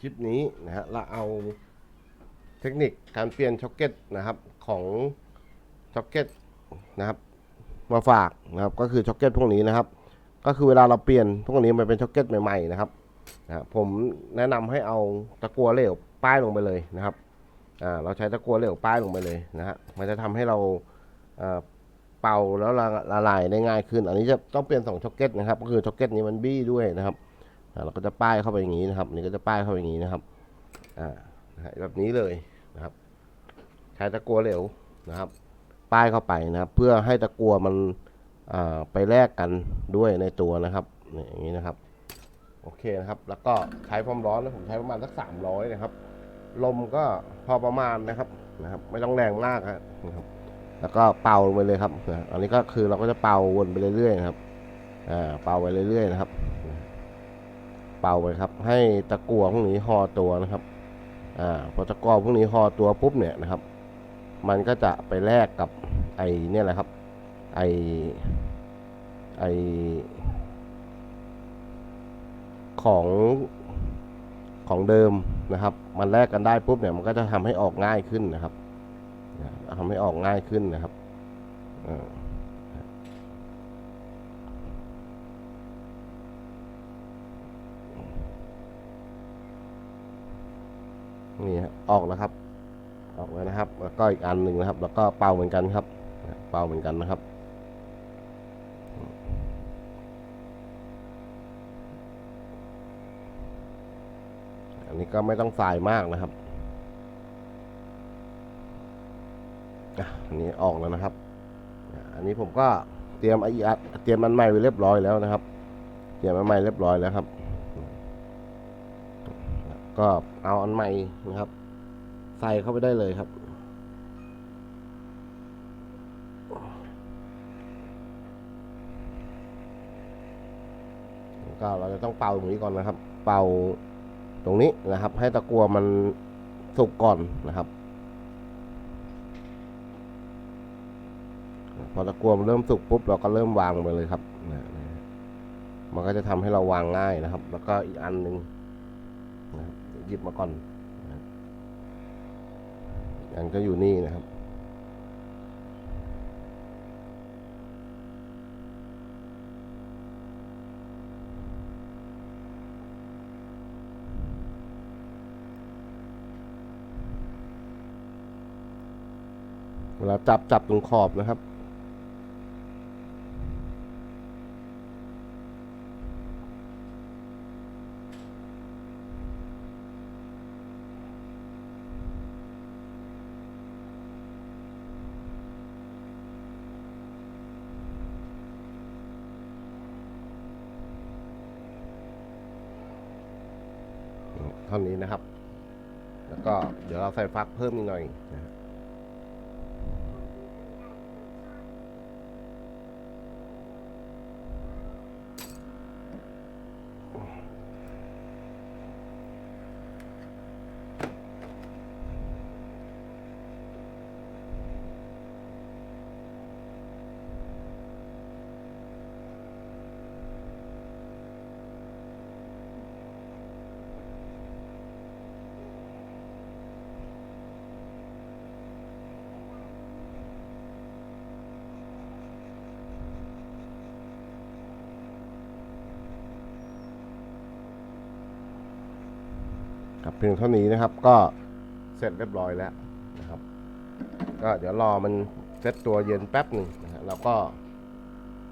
คลิปนี้นะฮะเราเอาเทคนิคการเปลี่ยนช็อคเก็ตนะครับของช็อคเก็ตนะครับมาฝากนะครับก็คือช็อคเก็ตพวกนี้นะครับ ก็คือเวลาเราเปลี่ยนพวกนี้มันเป็นช็อคเก็ตใหม่ๆนะครับนะผมแนะนำให้เอาตะกัวเหลวป้ายลงไปเลยนะครับอ่าเราใช้ตะกัวเหลวป้ายลงไปเลยนะฮะมันจะทำให้เราเป่าแล้วละละลายได้ง่ายขึ้น อันนี้จะต้องเปลี่ยนสองช็อคเก็ตนะครับ ก็คือช็อคเก็ตนี้มันบี้ด้วยนะครับ เราก็จะป้ายเข้าไปอย่างนี้นะครับนี่ก็จะป้ายเข้าไปอย่างนี้นะครับอ่าแบบนี้เลยนะครับ ใช้ตะกัวเหลวนะครับ ป้ายเข้าไปนะครับ เพื่อให้ตะกัวมันอ่าไปแลกกันด้วยในตัวนะครับอย่างนี้นะครับ โอเคนะครับ แล้วก็ใช้ความร้อนนะผมใช้ประมาณสักสามร้อยนะครับ ลมก็พอประมาณนะครับนะครับ ไม่ต้องแรงมากนะครับ แล้วก็เป่าลงไปเลยครับอันนี้ก็คือเราก็จะเป่าวนไปเรื่อยๆนะครับอ่าเป่าไปเรื่อยๆนะครับ เป่าไปครับ ให้ตะกั่วพวกนี้ห่อตัวนะครับอ่าพอตะกั่วพวกนี้ห่อตัวปุ๊บเนี่ยนะครับ มันก็จะไปแลกกับไอเนี่แหละครับ ไอไอของของเดิมนะครับ มันแลกกันได้ปุ๊บเนี่ยมันก็จะทำให้ออกง่ายขึ้นนะครับทำให้ออกง่ายขึ้นนะครับอ่า นี่ฮะออกแล้วครับ ออกแล้วนะครับ แล้วก็อีกอันหนึ่งนะครับ แล้วก็เป่าเหมือนกันครับ เป่าเหมือนกันนะครับ อันนี้ก็ไม่ต้องสายมากนะครับอันนี้ออกแล้วนะครับ อันนี้ผมก็เตรียมไอ้อัดเตรียมมันใหม่ไว้เรียบร้อยแล้วนะครับ เตรียมมันใหม่เรียบร้อยแล้วครับ ก็เอาอันใหม่นะครับ ใส่เข้าไปได้เลยครับ ก็เราจะต้องเป่าตรงนี้ก่อนนะครับ เป่าตรงนี้นะครับ ให้ตะกัวมันสุกก่อนนะครับ พอตะกัวมันเริ่มสุกปุ๊บเราก็เริ่มวางไปเลยครับมันก็จะทำให้เราวางง่ายนะครับ แล้วก็อีกอันหนึ่งนะครับ หยิบมาก่อนอันก็อยู่นี่นะครับเวลาจับจับตรงขอบนะครับ เท่านี้นะครับ แล้วก็เดี๋ยวเราใส่ฟักเพิ่มอีกหน่อยนะฮะ ครับเพียงเท่านี้นะครับก็เสร็จเรียบร้อยแล้วนะครับ ก็เดี๋ยวรอมันเซตตัวเย็นแป๊บหนึ่งนะฮะเราก็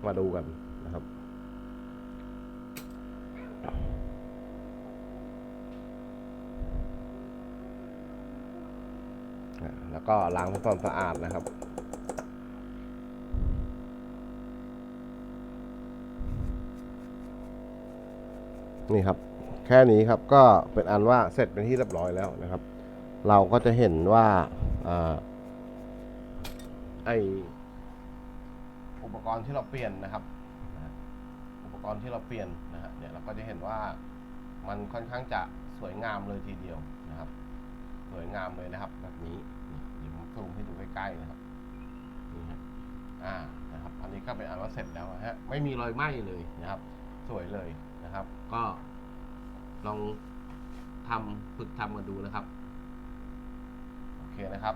มาดูกันนะครับแล้วก็ล้างทำความสะอาดนะครับนี่ครับ แค่นี้ครับก็เป็นอันว่าเสร็จเป็นที่เรียบร้อยแล้วนะครับ เราก็จะเห็นว่าอ่าไออุปกรณ์ที่เราเปลี่ยนนะครับ อุปกรณ์ที่เราเปลี่ยนนะฮะเนี่ยเราก็จะเห็นว่ามันค่อนข้างจะสวยงามเลยทีเดียวนะครับ สวยงามเลยนะครับ แบบนี้เดี๋ยวผมซูมให้ดูใกล้ๆนะครับนี่ฮะอ่านะครับ อันนี้ก็เป็นอันว่าเสร็จแล้วฮะไม่มีรอยไหม้เลยนะครับ สวยเลยนะครับ ก็ ลองทำฝึกทำกันดูนะครับ โอเคนะครับ